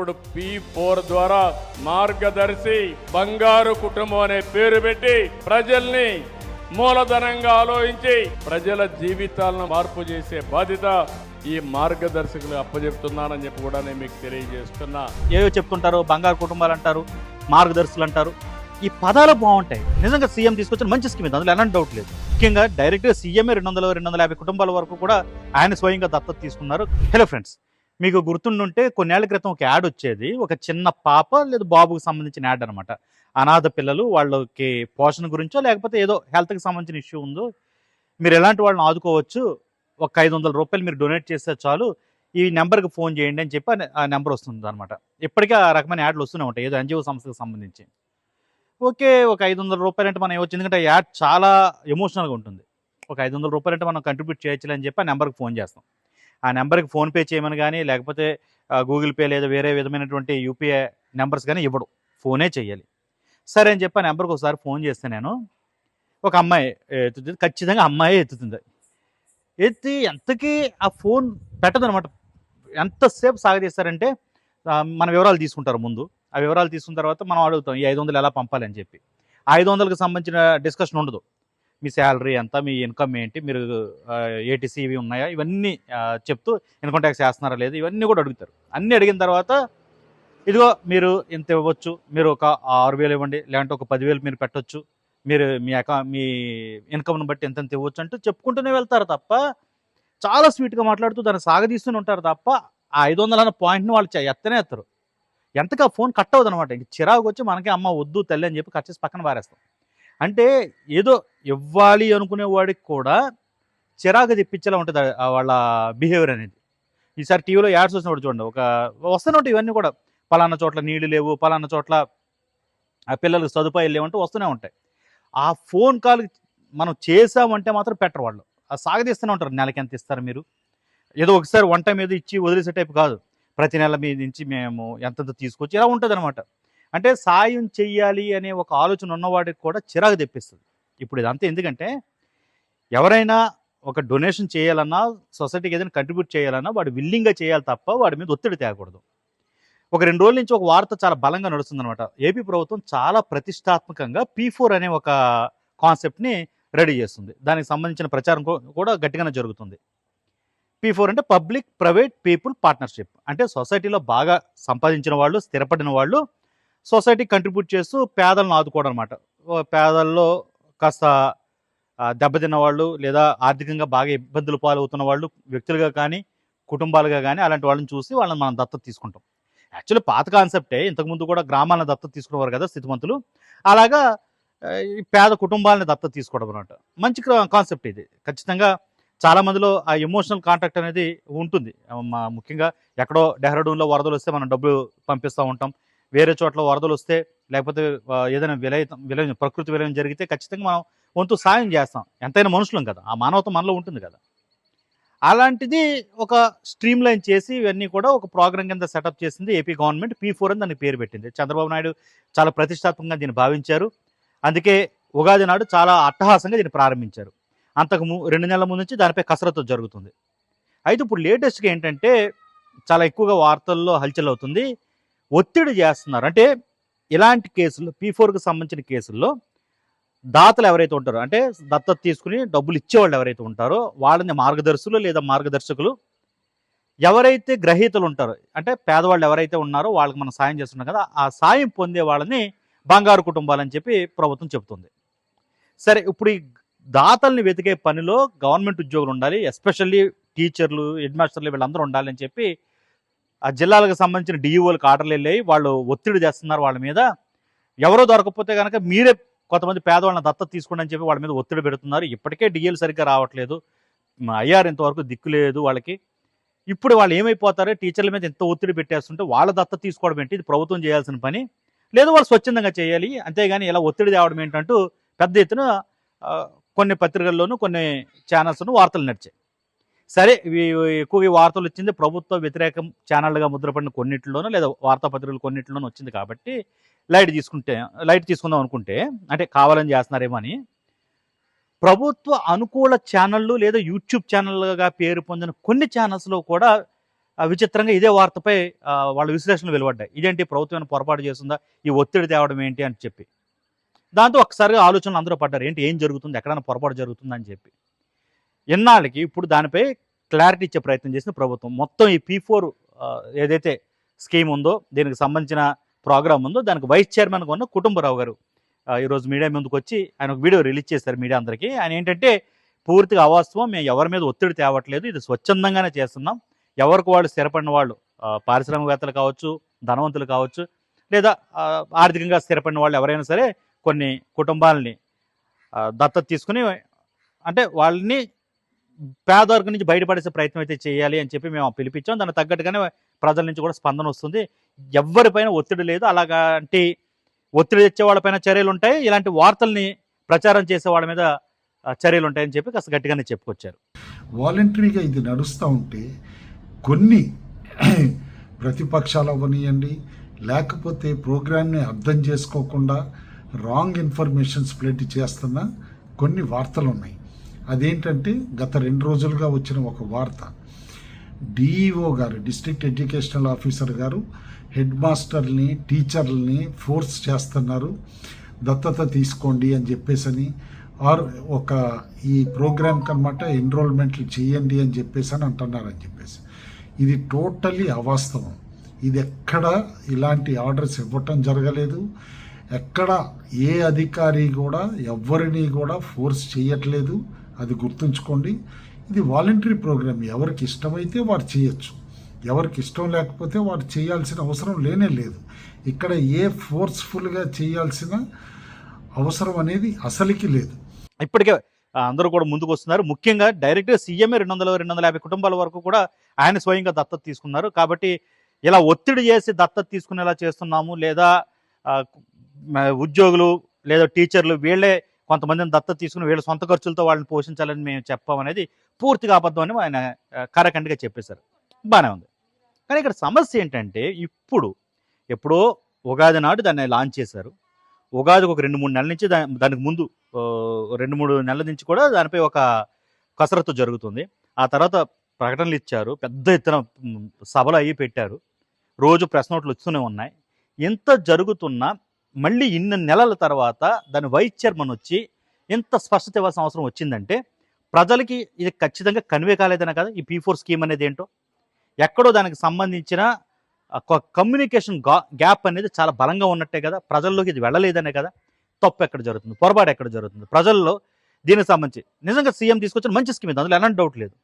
ఇప్పుడు P four ద్వారా మార్గదర్శి బంగారు కుటుంబం అనే పేరు పెట్టి ప్రజల్ని మూలధనంగా ఆలోచించి ప్రజల జీవితాలను మార్పు చేసే బాధ్యత ఈ మార్గదర్శకులు అప్పచెప్తున్నానని చెప్పి కూడా నేను మీకు తెలియజేస్తున్నా. ఏవో చెప్తుంటారు బంగారు కుటుంబాలు అంటారు మార్గదర్శులు అంటారు. ఈ పదాలు బాగుంటాయి. నిజంగా సీఎం తీసుకొచ్చిన మంచి స్కీమ్ ఇది. అందులో ఎలాంటి డౌట్ లేదు. ముఖ్యంగా డైరెక్ట్గా సీఎంఏ రెండు వందల రెండు వందల యాభై కుటుంబాల వరకు కూడా ఆయన స్వయంగా దత్తత తీసుకున్నారు. హలో ఫ్రెండ్స్ మీకు గుర్తుండుంటే కొన్నేళ్ళ క్రితం ఒక యాడ్ వచ్చేది. ఒక చిన్న పాప లేదా బాబుకి సంబంధించిన యాడ్ అనమాట. అనాథ పిల్లలు వాళ్ళకి పోషణ గురించో లేకపోతే ఏదో హెల్త్కి సంబంధించిన ఇష్యూ ఉందో మీరు ఎలాంటి వాళ్ళని ఆదుకోవచ్చు? ఒక ఐదు వందల రూపాయలు మీరు డొనేట్ చేస్తే చాలు. ఈ నెంబర్కి ఫోన్ చేయండి అని చెప్పి ఆ నెంబర్ వస్తుంది అనమాట. ఇప్పటికీ ఆ రకమైన యాడ్లు వస్తూనే ఉంటాయి ఏదో ఎన్జిఓ సంస్థకు సంబంధించి. ఓకే ఒక ఐదు వందల రూపాయలు అంటే మనం ఇవ్వచ్చు ఎందుకంటే యాడ్ చాలా ఎమోషనల్గా ఉంటుంది. ఒక ఐదు వందల రూపాయలు అంటే మనం కంట్రిబ్యూట్ చేయొచ్చు అని చెప్పి ఆ నెంబర్కి ఫోన్ చేస్తాం. ఆ నెంబర్కి ఫోన్పే చేయమని కానీ లేకపోతే గూగుల్ పే లేదా వేరే విధమైనటువంటి యూపీఐ నెంబర్స్ కానీ ఇవ్వడు. ఫోనే చేయాలి సరే అని చెప్పి ఆ నెంబర్కి ఒకసారి ఫోన్ చేస్తే నేను ఒక అమ్మాయి ఎత్తుతుంది. ఖచ్చితంగా అమ్మాయి ఎత్తుతుంది. ఎత్తి ఎంతకీ ఆ ఫోన్ పెట్టదనమాట. ఎంతసేపు సాగదీస్తారంటే మన వివరాలు తీసుకుంటారు ముందు. ఆ వివరాలు తీసుకున్న తర్వాత మనం అడుగుతాం ఈ ఐదు వందలు ఎలా పంపాలని చెప్పి. ఆ ఐదు వందలకు సంబంధించిన డిస్కషన్ ఉండదు. మీ శాలరీ ఎంత మీ ఇన్కమ్ ఏంటి మీరు ఏటీసీ ఇవి ఉన్నాయా ఇవన్నీ చెప్తూ ఇన్కమ్ ట్యాక్స్ వేస్తున్నారా లేదు ఇవన్నీ కూడా అడుగుతారు. అన్నీ అడిగిన తర్వాత ఇదిగో మీరు ఇంత ఇవ్వచ్చు మీరు ఒక ఆరు వేలు ఇవ్వండి లేదంటే ఒక పదివేలు మీరు పెట్టొచ్చు మీరు మీ అకౌ మీ ఇన్కమ్ను బట్టి ఎంత ఇవ్వచ్చు అంటూ చెప్పుకుంటూనే వెళ్తారు తప్ప చాలా స్వీట్గా మాట్లాడుతూ దాన్ని సాగదీస్తూనే ఉంటారు తప్ప ఆ ఐదు వందల అన్న పాయింట్ని వాళ్ళు ఎత్తనే ఎత్తరు. ఎంతగా ఫోన్ కట్ అవ్వదు అనమాట ఇంక చిరాకు వచ్చి మనకి అమ్మ వద్దు తల్లి అని చెప్పి కట్ చేసి పక్కన పారేస్తాం. అంటే ఏదో ఇవ్వాలి అనుకునే వాడికి కూడా చిరాకు తెప్పించేలా ఉంటుంది వాళ్ళ బిహేవియర్ అనేది. ఈసారి టీవీలో యాడ్స్ వచ్చినప్పుడు చూడండి ఒక వస్తూనే ఉంటాయి ఇవన్నీ కూడా. పలానా చోట్ల నీళ్ళు లేవు పలానా చోట్ల ఆ పిల్లలకు సదుపాయాలు లేవంటూ వస్తూనే ఉంటాయి. ఆ ఫోన్ కాల్ మనం చేసామంటే మాత్రం పెట్టరు వాళ్ళు. ఆ సాగదీస్తూనే ఉంటారు నెలకి ఎంత ఇస్తారు మీరు? ఏదో ఒకసారి వన్ టైం ఏదో ఇచ్చి వదిలేసే టైప్ కాదు. ప్రతి నెల మీ నుంచి మేము ఎంతంత తీసుకొచ్చి ఇలా ఉంటుంది అనమాట అంటే సాయం చెయ్యాలి అనే ఒక ఆలోచన ఉన్నవాడికి కూడా చిరాకు తెప్పిస్తుంది. ఇప్పుడు ఇదంతా ఎందుకంటే ఎవరైనా ఒక డొనేషన్ చేయాలన్నా సొసైటీకి ఏదైనా కంట్రిబ్యూట్ చేయాలన్నా వాడు విల్లింగ్గా చేయాలి తప్ప వాడి మీద ఒత్తిడి తేకూడదు. ఒక రెండు రోజుల నుంచి ఒక వార్త చాలా బలంగా నడుస్తుంది అనమాట ఏపీ ప్రభుత్వం చాలా ప్రతిష్టాత్మకంగా పీ ఫోర్ అనే ఒక కాన్సెప్ట్ని రెడీ చేస్తుంది. దానికి సంబంధించిన ప్రచారం కూడా గట్టిగానే జరుగుతుంది. పీ ఫోర్ అంటే పబ్లిక్ ప్రైవేట్ పీపుల్ పార్ట్నర్షిప్. అంటే సొసైటీలో బాగా సంపాదించిన వాళ్ళు స్థిరపడిన వాళ్ళు సొసైటీ కంట్రిబ్యూట్ చేస్తూ పేదలను ఆదుకోవడం అనమాట పేదల్లో కాస్త దెబ్బతిన్న వాళ్ళు లేదా ఆర్థికంగా బాగా ఇబ్బందులు పాలవుతున్న వాళ్ళు వ్యక్తులుగా కానీ కుటుంబాలుగా కానీ అలాంటి వాళ్ళని చూసి వాళ్ళని మనం దత్తత తీసుకుంటాం. యాక్చువల్లీ పాత కాన్సెప్టే. ఇంతకుముందు కూడా గ్రామాలను దత్తత తీసుకునేవారు కదా స్థితిమంతులు. అలాగా ఈ పేద కుటుంబాలను దత్తత తీసుకోవడం అనమాట మంచి కాన్సెప్ట్ ఇది. ఖచ్చితంగా చాలా మందిలో ఆ ఎమోషనల్ కాంటాక్ట్ అనేది ఉంటుంది. మా ముఖ్యంగా ఎక్కడో డెహ్రాడూన్లో వరదలు వస్తే మనం డబ్బులు పంపిస్తూ ఉంటాం. వేరే చోట్ల వరదలు వస్తే లేకపోతే ఏదైనా విలయం విలయం ప్రకృతి విలయం జరిగితే ఖచ్చితంగా మనం వంతు సాయం చేస్తాం. ఎంతైనా మనుషులం కదా. ఆ మానవత మనలో ఉంటుంది కదా. అలాంటిది ఒక స్ట్రీమ్ లైన్ చేసి ఇవన్నీ కూడా ఒక ప్రోగ్రామ్ కింద సెటప్ చేసింది ఏపీ గవర్నమెంట్. పీ ఫోర్ అని దానికి పేరు పెట్టింది. చంద్రబాబు నాయుడు చాలా ప్రతిష్టాత్మకంగా దీన్ని భావించారు. అందుకే ఉగాది నాడు చాలా అట్టహాసంగా దీన్ని ప్రారంభించారు. అంతకు ము రెండు నెలల ముందు నుంచి దానిపై కసరత్తు జరుగుతుంది. అయితే ఇప్పుడు లేటెస్ట్గా ఏంటంటే చాలా ఎక్కువగా వార్తల్లో హల్చల్ అవుతుంది. ఒత్తిడి చేస్తున్నారు. అంటే ఇలాంటి కేసులు పీ ఫోర్కి సంబంధించిన కేసుల్లో దాతలు ఎవరైతే ఉంటారో అంటే దత్తత తీసుకుని డబ్బులు ఇచ్చేవాళ్ళు ఎవరైతే ఉంటారో వాళ్ళని మార్గదర్శులు లేదా మార్గదర్శకులు ఎవరైతే గ్రహీతలు ఉంటారో అంటే పేదవాళ్ళు ఎవరైతే ఉన్నారో వాళ్ళకి మనం సాయం చేస్తున్నాం కదా ఆ సాయం పొందే వాళ్ళని బంగారు కుటుంబాలని చెప్పి ప్రభుత్వం చెబుతుంది. సరే ఇప్పుడు ఈ దాతల్ని వెతికే పనిలో గవర్నమెంట్ ఉద్యోగులు ఉండాలి ఎస్పెషల్లీ టీచర్లు హెడ్ మాస్టర్లు వీళ్ళందరూ ఉండాలని చెప్పి ఆ జిల్లాలకు సంబంధించిన డిఈఓలకు ఆర్డర్లు వెళ్ళాయి వాళ్ళు ఒత్తిడి చేస్తున్నారు వాళ్ళ మీద. ఎవరో దొరకకపోతే కనుక మీరే కొంతమంది పేదవాళ్ళని దత్తత తీసుకోండి అని చెప్పి వాళ్ళ మీద ఒత్తిడి పెడుతున్నారు. ఇప్పటికే డిఎల్ సరిగ్గా రావట్లేదు. అయ్యారు ఇంతవరకు దిక్కు లేదు వాళ్ళకి. ఇప్పుడు వాళ్ళు ఏమైపోతారో? టీచర్ల మీద ఎంత ఒత్తిడి పెట్టేస్తుంటే వాళ్ళ దత్త తీసుకోవడం ఏంటి? ఇది ప్రభుత్వం చేయాల్సిన పని. లేదు వాళ్ళు స్వచ్ఛందంగా చేయాలి. అంతేగాని ఇలా ఒత్తిడి తేవడం ఏంటంటూ పెద్ద ఎత్తున కొన్ని పత్రికల్లోనూ కొన్ని ఛానల్స్ను వార్తలు నడిచాయి. సరే ఎక్కువ ఈ వార్తలు వచ్చింది ప్రభుత్వ వ్యతిరేకం ఛానళ్ళగా ముద్రపడిన కొన్నిట్లోనూ లేదా వార్తాపత్రికలు కొన్నిట్లోనూ వచ్చింది కాబట్టి లైట్ తీసుకుంటే లైట్ తీసుకుందాం అనుకుంటే అంటే కావాలని చేస్తున్నారేమో అని ప్రభుత్వ అనుకూల ఛానళ్ళు లేదా యూట్యూబ్ ఛానల్గా పేరు పొందిన కొన్ని ఛానల్స్లో కూడా విచిత్రంగా ఇదే వార్తపై వాళ్ళ విశ్లేషణలు వెలువడ్డాయి. ఇదేంటి ప్రభుత్వం పొరపాటు చేస్తుందా? ఈ ఒత్తిడి తేవడం ఏంటి అని చెప్పి. దాంతో ఒకసారిగా ఆలోచనలు అందరూ పడ్డారు. ఏంటి? ఏం జరుగుతుంది? ఎక్కడైనా పొరపాటు జరుగుతుందని చెప్పి. ఎన్నాళ్ళకి ఇప్పుడు దానిపై క్లారిటీ ఇచ్చే ప్రయత్నం చేసిన ప్రభుత్వం. మొత్తం ఈ పీ ఫోర్ ఏదైతే స్కీమ్ ఉందో దీనికి సంబంధించిన ప్రోగ్రామ్ ఉందో దానికి వైస్ చైర్మన్గా ఉన్న కుటుంబరావు గారు ఈరోజు మీడియా ముందుకు వచ్చి ఆయన ఒక వీడియో రిలీజ్ చేశారు మీడియా అందరికీ. ఆయన ఏంటంటే పూర్తిగా అవాస్తవం మేము ఎవరి మీద ఒత్తిడి తేవట్లేదు ఇది స్వచ్ఛందంగానే చేస్తున్నాం. ఎవరికి వాళ్ళు స్థిరపడిన వాళ్ళు పారిశ్రామికవేత్తలు కావచ్చు ధనవంతులు కావచ్చు లేదా ఆర్థికంగా స్థిరపడిన వాళ్ళు ఎవరైనా సరే కొన్ని కుటుంబాలని దత్తత తీసుకుని అంటే వాళ్ళని పేదవర్గం నుంచి బయటపడేసే ప్రయత్నం అయితే చేయాలి అని చెప్పి మేము పిలిపించాం. దానికి తగ్గట్టుగానే ప్రజల నుంచి కూడా స్పందన వస్తుంది. ఎవరిపైన ఒత్తిడి లేదు. అలాగంటి ఒత్తిడి తెచ్చే వాళ్ళపైన చర్యలు ఉంటాయి. ఇలాంటి వార్తల్ని ప్రచారం చేసే వాళ్ళ మీద చర్యలు ఉంటాయని చెప్పి కాస్త గట్టిగానే చెప్పుకొచ్చారు. వాలంటరీగా ఇది నడుస్తూ ఉంటే కొన్ని ప్రతిపక్షాలు అవ్వనియండి. లేకపోతే ప్రోగ్రామ్ని అర్థం చేసుకోకుండా రాంగ్ ఇన్ఫర్మేషన్ స్ప్రెడ్ చేస్తున్న కొన్ని వార్తలు ఉన్నాయి అదేంటంటే గత రెండు రోజులుగా వచ్చిన ఒక వార్త. డిఈఓ గారు డిస్ట్రిక్ట్ ఎడ్యుకేషనల్ ఆఫీసర్ గారు హెడ్ మాస్టర్ని టీచర్లని ఫోర్స్ చేస్తున్నారు. దత్తత తీసుకోండి అని చెప్పేసని ఆర్ ఒక ఈ ప్రోగ్రామ్ కనమాట ఎన్రోల్మెంట్లు చేయండి అని చెప్పేసి అని అంటున్నారని చెప్పేసి. ఇది టోటలీ అవాస్తవం. ఇది ఎక్కడ ఇలాంటి ఆర్డర్స్ ఇవ్వటం జరగలేదు. ఎక్కడ ఏ అధికారి కూడా ఎవరిని కూడా ఫోర్స్ చేయట్లేదు. అది గుర్తుంచుకోండి. ఇది వాలంటరీ ప్రోగ్రామ్ ఎవరికి ఇష్టమైతే వారు చేయొచ్చు. ఎవరికి ఇష్టం లేకపోతే వారు చేయాల్సిన అవసరం లేనే లేదు. ఇక్కడ ఏ ఫోర్స్ఫుల్గా చేయాల్సిన అవసరం అనేది అసలుకి లేదు. ఇప్పటికే అందరూ కూడా ముందుకు వస్తున్నారు. ముఖ్యంగా డైరెక్ట్గా సీఎంఏ రెండు వందల రెండు వందల యాభై కుటుంబాల వరకు కూడా ఆయన స్వయంగా దత్తత తీసుకున్నారు. కాబట్టి ఇలా ఒత్తిడి చేసి దత్తత తీసుకునేలా చేస్తున్నాము. లేదా ఉద్యోగులు లేదా టీచర్లు వీళ్ళే కొంతమందిని దత్తత తీసుకుని వీళ్ళ సొంత ఖర్చులతో వాళ్ళని పోషించాలని మేము చెప్పామనేది పూర్తిగా అబద్ధం అని ఆయన కరకండిగా చెప్పేశారు. బాగానే ఉంది. కానీ ఇక్కడ సమస్య ఏంటంటే ఇప్పుడు ఎప్పుడో ఉగాది నాడు దాన్ని లాంచ్ చేశారు. ఉగాదికి ఒక రెండు మూడు నెలల నుంచి దానికి ముందు రెండు మూడు నెలల నుంచి కూడా దానిపై ఒక కసరత్తు జరుగుతుంది. ఆ తర్వాత ప్రకటనలు ఇచ్చారు. పెద్ద ఎత్తున సభలు అయ్యి పెట్టారు. రోజు ప్రెస్ నోట్లు వస్తూనే ఉన్నాయి. ఎంత జరుగుతున్నా మళ్ళీ ఇన్ని నెలల తర్వాత దాని వైస్ చైర్మన్ వచ్చి ఎంత స్పష్టత ఇవ్వాల్సిన అవసరం వచ్చిందంటే ప్రజలకి ఇది ఖచ్చితంగా కన్వే కాలేదనే కదా. ఈ పీ ఫోర్ స్కీమ్ అనేది ఏంటో ఎక్కడో దానికి సంబంధించిన కమ్యూనికేషన్ గ్యాప్ అనేది చాలా బలంగా ఉన్నట్టే కదా. ప్రజల్లోకి ఇది వెళ్ళలేదనే కదా. తప్పు ఎక్కడ జరుగుతుంది? పొరపాటు ఎక్కడ జరుగుతుంది? ప్రజల్లో దీనికి సంబంధించి నిజంగా సీఎం తీసుకొచ్చిన మంచి స్కీమ్ ఇది. అందులో ఎలాంటి డౌట్ లేదు.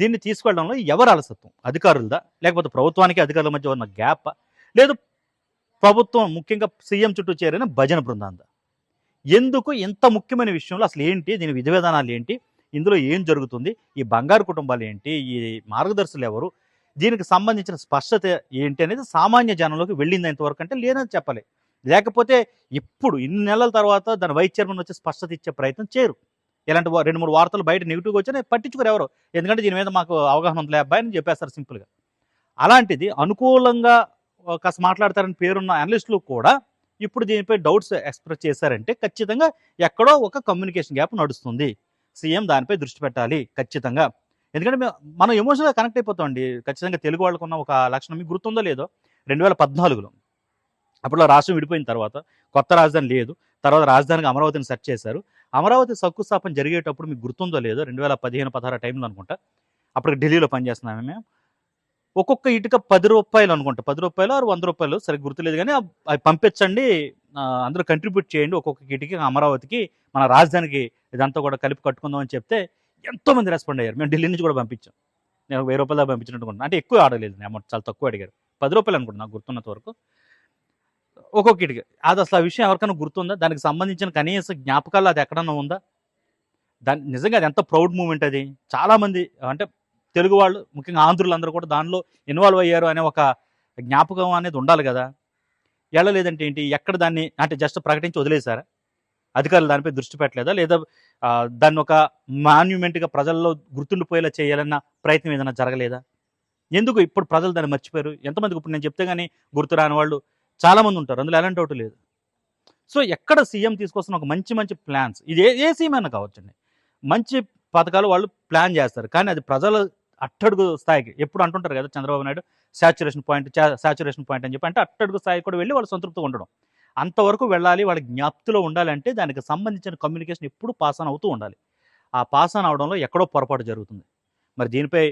దీన్ని తీసుకెళ్ళడంలో ఎవరు అలసత్వం? అధికారులదా? లేకపోతే ప్రభుత్వానికి అధికారుల మధ్య ఉన్న గ్యాప్ లేదు ప్రభుత్వం ముఖ్యంగా సీఎం చుట్టూ చేరిన భజన బృందాందా ఎందుకు ఇంత ముఖ్యమైన విషయంలో అసలు ఏంటి దీని విధి విధానాలు ఏంటి ఇందులో ఏం జరుగుతుంది ఈ బంగారు కుటుంబాలు ఏంటి ఈ మార్గదర్శులు ఎవరు దీనికి సంబంధించిన స్పష్టత ఏంటి అనేది సామాన్య జనంలోకి వెళ్ళింది ఇంతవరకు అంటే లేదని చెప్పాలి. లేకపోతే ఇప్పుడు ఇన్ని నెలల తర్వాత దాని వైస్ చైర్మన్ వచ్చి స్పష్టత ఇచ్చే ప్రయత్నం చేయరు. ఇలాంటి రెండు మూడు వార్తలు బయట నెగిటివ్గా వచ్చినా పట్టించుకోరు ఎవరు. ఎందుకంటే దీని మీద మాకు అవగాహన ఉందిలే అబ్బాయి అని చెప్పేస్తారు సింపుల్గా. అలాంటిది అనుకూలంగా కాస్త మాట్లాడతారని పేరున్న అనలిస్టులు కూడా ఇప్పుడు దీనిపై డౌట్స్ ఎక్స్ప్రెస్ చేశారంటే ఖచ్చితంగా ఎక్కడో ఒక కమ్యూనికేషన్ గ్యాప్ నడుస్తుంది. సీఎం దానిపై దృష్టి పెట్టాలి ఖచ్చితంగా. ఎందుకంటే మేము- మనం ఎమోషనల్గా కనెక్ట్ అయిపోతామండి ఖచ్చితంగా తెలుగు వాళ్ళకున్న ఒక లక్షణం మీకు గుర్తుందో లేదో రెండు వేల పద్నాలుగులో అప్పుడు రాష్ట్రం విడిపోయిన తర్వాత కొత్త రాజధాని లేదు. తర్వాత రాజధానికి అమరావతిని సెర్చ్ చేశారు. అమరావతి శంకుస్థాపన జరిగేటప్పుడు మీకు గుర్తుందో లేదో రెండు వేల పదిహేను పదహారు టైంలో అనుకుంటా అప్పుడు ఢిల్లీలో పనిచేస్తున్నాము మేము. ఒక్కొక్క ఇటుక పది రూపాయలు అనుకుంటా. పది రూపాయలు ఆరు వంద రూపాయలు సరిగ్గా గుర్తులేదు కానీ అవి పంపించండి. అందరూ కంట్రిబ్యూట్ చేయండి. ఒక్కొక్క ఇటుక అమరావతికి మన రాజధానికి ఇదంతా కూడా కలిపి కట్టుకుందాం అని చెప్తే ఎంతో మంది రెస్పాండ్ అయ్యారు. మేము ఢిల్లీ నుంచి కూడా పంపించాం. నేను వెయ్యి రూపాయలు దాకా పంపించినట్టు అంటే ఎక్కువ ఆడలేదు అమౌంట్ చాలా తక్కువ అడిగారు. పది రూపాయలు అనుకుంటున్నా నాకు గుర్తున్నంత వరకు. ఒక్కొక్క ఇటుక. అది అసలు ఆ విషయం ఎవరికైనా గుర్తుందా? దానికి సంబంధించిన కనీస జ్ఞాపకాలు అది ఎక్కడన్నా ఉందా? దాని నిజంగా అది ఎంత ప్రౌడ్ మూమెంట్ అది. చాలామంది అంటే తెలుగు వాళ్ళు ముఖ్యంగా ఆంధ్రులందరూ కూడా దానిలో ఇన్వాల్వ్ అయ్యారు అనే ఒక జ్ఞాపకం అనేది ఉండాలి కదా. వెళ్ళలేదంటే ఏంటి? ఎక్కడ దాన్ని అంటే జస్ట్ ప్రకటించి వదిలేశారా? అధికారులు దానిపై దృష్టి పెట్టలేదా? లేదా దాన్ని ఒక మాన్యుమెంట్గా ప్రజల్లో గుర్తుండిపోయేలా చేయాలన్న ప్రయత్నం ఏదైనా జరగలేదా? ఎందుకు ఇప్పుడు ప్రజలు దాన్ని మర్చిపోయారు? ఎంతమందికి ఇప్పుడు నేను చెప్తే కానీ గుర్తు రాని వాళ్ళు చాలామంది ఉంటారు. అందులో ఎలాంటి డౌట్ లేదు. సో ఎక్కడ సీఎం తీసుకొస్తున్న ఒక మంచి మంచి ప్లాన్స్ ఇది ఏ ఏ సీఎం అయినా కావచ్చండి. మంచి పథకాలు వాళ్ళు ప్లాన్ చేస్తారు. కానీ అది ప్రజలు అట్టడుగు స్థాయికి ఎప్పుడు అంటుంటారు కదా Chandrababu Naidu saturation point saturation point అని చెప్పి అంటే అట్టడుగు స్థాయికి కూడా వెళ్ళి వాళ్ళు సంతృప్తిగా ఉండడం. అంతవరకు వెళ్ళాలి వాళ్ళ జ్ఞాప్తిలో ఉండాలంటే దానికి సంబంధించిన కమ్యూనికేషన్ ఎప్పుడు పాస్ ఆన్ అవుతూ ఉండాలి. ఆ పాస్ ఆన్ అవడంలో ఎక్కడో పొరపాటు జరుగుతుంది. మరి దీనిపై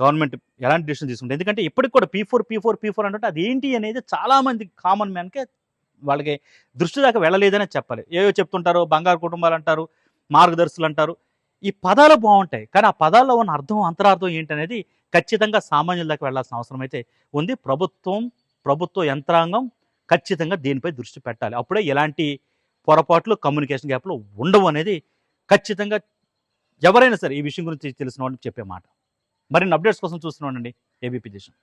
గవర్నమెంట్ ఎలాంటి డిసిషన్ తీసుకుంటుంది? ఎందుకంటే ఇప్పటికి కూడా P four P four P four అంటే అది ఏంటి అనేది చాలామంది కామన్ మ్యాన్కే వాళ్ళకి దృష్టి దాకా వెళ్ళలేదనే చెప్పాలి. ఏవో చెప్తుంటారు బంగారు కుటుంబాలు అంటారు మార్గదర్శులు అంటారు. ఈ పదాలు బాగుంటాయి. కానీ ఆ పదాల్లో ఉన్న అర్థం అంతరార్థం ఏంటనేది ఖచ్చితంగా సామాన్యుల దాకా వెళ్ళాల్సిన అవసరం అయితే ఉంది. ప్రభుత్వం ప్రభుత్వ యంత్రాంగం ఖచ్చితంగా దీనిపై దృష్టి పెట్టాలి. అప్పుడే ఎలాంటి పొరపాట్లు కమ్యూనికేషన్ గ్యాప్లు ఉండవు అనేది ఖచ్చితంగా ఎవరైనా సరే ఈ విషయం గురించి తెలిసిన వాళ్ళకి చెప్పే మాట. మరిన్ని అప్డేట్స్ కోసం చూస్తున్నానండి ఏబీపీ దేశం.